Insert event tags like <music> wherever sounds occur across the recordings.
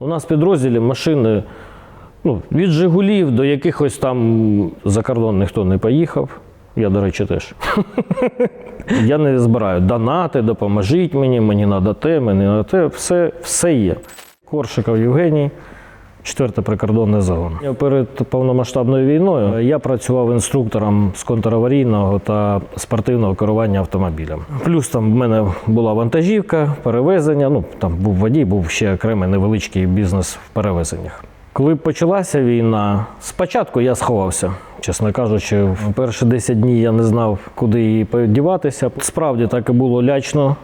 У нас в підрозділі машини ну, від Жигулів до якихось там за кордон ніхто не поїхав. Я, до речі, теж. <laughs> Я не збираю донати, допоможіть мені, мені треба те, мені треба те. Все, все є. Коршиков Євгеній, 4 прикордонний загон. Перед повномасштабною війною я працював інструктором з контраварійного та спортивного керування автомобілем. Плюс там в мене була вантажівка, перевезення. Ну там був водій, був ще окремий невеличкий бізнес в перевезеннях. Коли почалася війна, спочатку я сховався. Чесно кажучи, в перші 10 днів я не знав, куди її подіватися. Справді так і було лячно,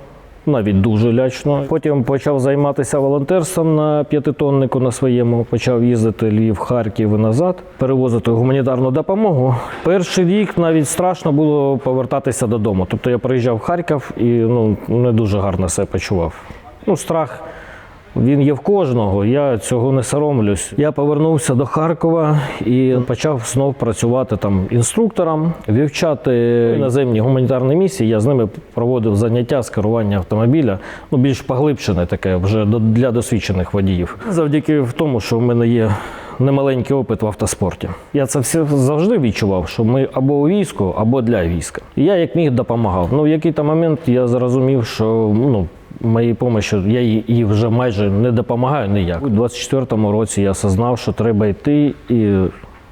навіть дуже лячно. Потім почав займатися волонтерством на п'ятитоннику на своєму. Почав їздити Львів, Харків і назад, перевозити гуманітарну допомогу. Перший рік навіть страшно було повертатися додому. Тобто я приїжджав в Харків і ну не дуже гарно себе почував. Ну, страх. Він є в кожного, я цього не соромлюсь. Я повернувся до Харкова і почав знов працювати там інструктором, вивчати іноземні гуманітарні місії. Я з ними проводив заняття з керування автомобіля, ну більш поглибшене таке вже для досвідчених водіїв. Завдяки в тому, що в мене є немаленький опит в автоспорті. Я це все завжди відчував, що ми або у війську, або для війська. І я як міг допомагав. Ну в який-то момент я зрозумів, що ну. Моїй помощі я їй вже майже не допомагаю ніяк. У 24-му році я осознав, що треба йти і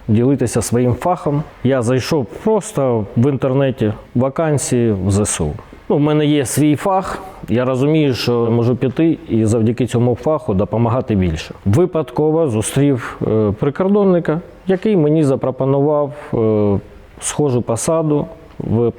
ділитися своїм фахом. Я зайшов просто в інтернеті вакансії в ЗСУ. Ну, в мене є свій фах. Я розумію, що можу піти і завдяки цьому фаху допомагати більше. Випадково зустрів е, прикордонника, який мені запропонував е, схожу посаду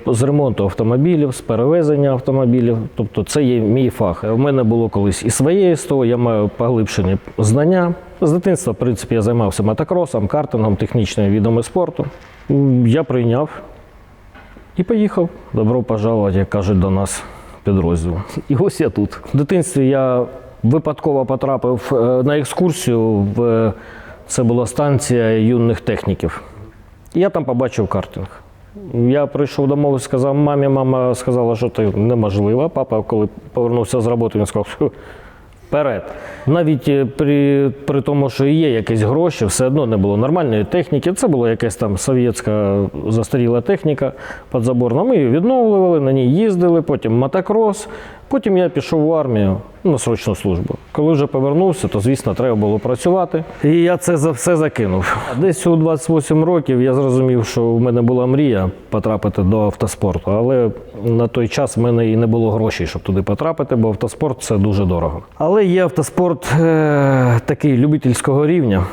з ремонту автомобілів, з перевезення автомобілів. Тобто це є мій фах. У мене було колись і своє СТО, я маю поглибшені знання. З дитинства, в принципі, я займався мотокросом, картингом, технічними видами спорту. Я прийняв і поїхав. Добро пожаловать, як кажуть до нас підрозділ. І ось я тут. В дитинстві я випадково потрапив е, на екскурсію в це була станція юних техніків. І я там побачив картинг. Я прийшов домов і сказав мамі, мама сказала, що це неможливо. Папа, коли повернувся з роботи, він сказав, що вперед. Навіть е, при, при тому, що є якісь гроші, все одно не було нормальної техніки. Це була якась там совєтська застаріла техніка підзаборна. Ми її відновлювали, на ній їздили, потім мотокрос. Потім я пішов в армію на срочну службу. Коли вже повернувся, то звісно треба було працювати. І я це за все закинув. Десь у 28 років я зрозумів, що в мене була мрія потрапити до автоспорту, але на той час в мене і не було грошей, щоб туди потрапити, бо автоспорт це дуже дорого. Але є автоспорт е- такий любительського рівня.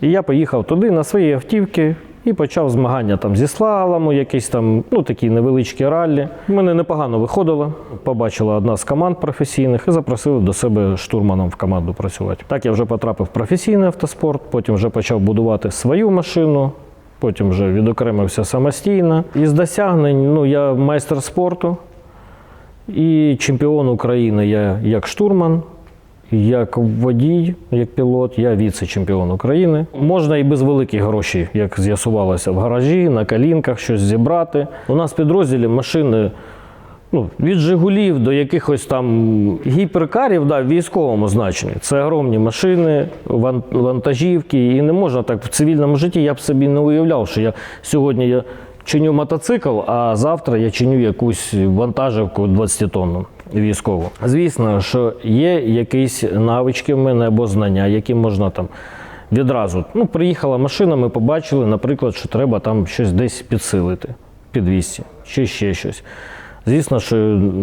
І я поїхав туди на свої автівки і почав змагання там зі слалому, якісь там ну такі невеличкі раллі. У мене непогано виходило. Побачила одна з команд професійних і запросили до себе штурманом в команду працювати. Так я вже потрапив в професійний автоспорт, потім вже почав будувати свою машину. Потім вже відокремився самостійно. Із досягнень ну, я майстер спорту і чемпіон України я як штурман, як водій, як пілот, я віце-чемпіон України. Можна і без великих грошей, як з'ясувалося, в гаражі, на калінках щось зібрати. У нас в підрозділі машини. Ну, від Жигулів до якихось там гіперкарів, да, в військовому значенні. Це огромні машини, ван- вантажівки, і не можна так в цивільному житті. Я б собі не уявляв, що я сьогодні я чиню мотоцикл, а завтра я чиню якусь вантажівку 20-тонну військову. Звісно, що є якісь навички в мене або знання, які можна там відразу. Ну, приїхала машина, ми побачили, наприклад, що треба там щось десь підсилити, підвісці, чи ще щось. Звісно, що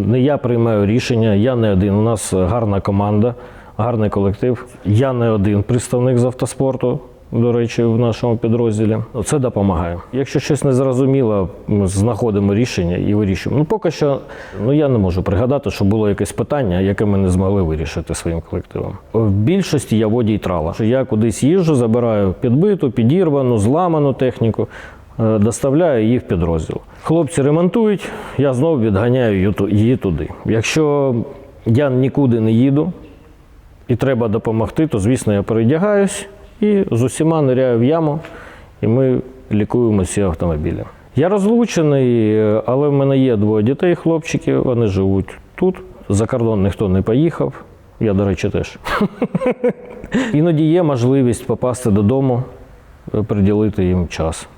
не я приймаю рішення, я не один. У нас гарна команда, гарний колектив. Я не один представник з автоспорту, до речі, в нашому підрозділі. Це допомагає. Якщо щось не зрозуміло, ми знаходимо рішення і вирішуємо. Ну, поки що ну, я не можу пригадати, що було якесь питання, яке ми не змогли вирішити своїм колективом. В більшості я водій трала. Я кудись їжджу, забираю підбиту, підірвану, зламану техніку. Е, доставляю її в підрозділ. Хлопці ремонтують, я знову відганяю її її туди. Якщо я нікуди не їду і треба допомогти, то звісно я передягаюсь і з усіма ниряю в яму, і ми лікуємо ці автомобілі. Я розлучений, але в мене є двоє дітей, хлопчиків, вони живуть тут. За кордон ніхто не поїхав. Я, до речі, теж. <laughs> Іноді є можливість попасти додому, приділити їм час.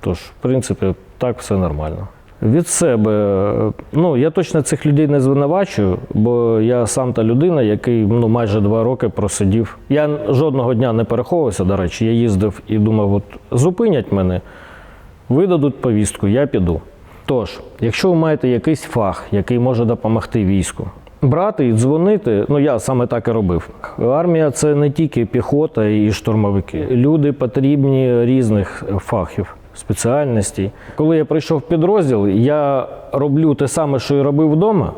Тож, в принципі, так все нормально. Від себе, ну я точно цих людей не звинувачую, бо я сам та людина, який ну, майже два роки просидів. Я жодного дня не переховувався, до речі, я їздив і думав, от зупинять мене, видадуть повістку, я піду. Тож, якщо ви маєте якийсь фах, який може допомогти війську, брати і дзвонити, ну я саме так і робив. Армія це не тільки піхота і штурмовики. Люди потрібні різних фахів, спеціальностей. Коли я прийшов в підрозділ, я роблю те саме, що і робив вдома,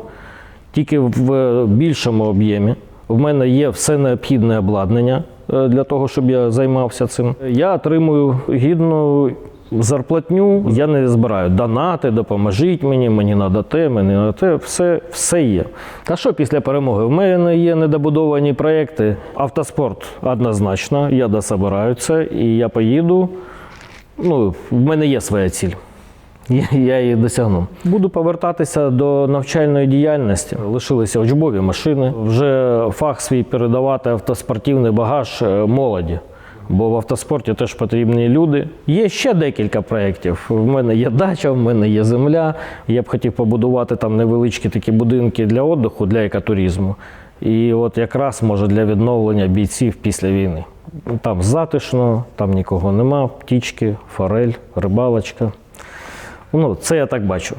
тільки в більшому об'ємі. В мене є все необхідне обладнання е, для того, щоб я займався цим. Я отримую гідну зарплатню. Я не збираю донати, допоможіть мені, мені надо те, мені надо те. Все, все є. Та що після перемоги? В мене є недобудовані проекти. Автоспорт однозначно. Я дособираю це і я поїду. Ну, в мене є своя ціль. Я, я її досягну. Буду повертатися до навчальної діяльності. Лишилися учбові машини. Вже фах свій передавати автоспортивний багаж е, молоді. Бо в автоспорті теж потрібні люди. Є ще декілька проєктів. В мене є дача, в мене є земля. Я б хотів побудувати там невеличкі такі будинки для віддиху, для екотуризму. І от якраз може для відновлення бійців після війни. Там затишно, там нікого нема, птічки, форель, рибалочка. Ну, це я так бачу.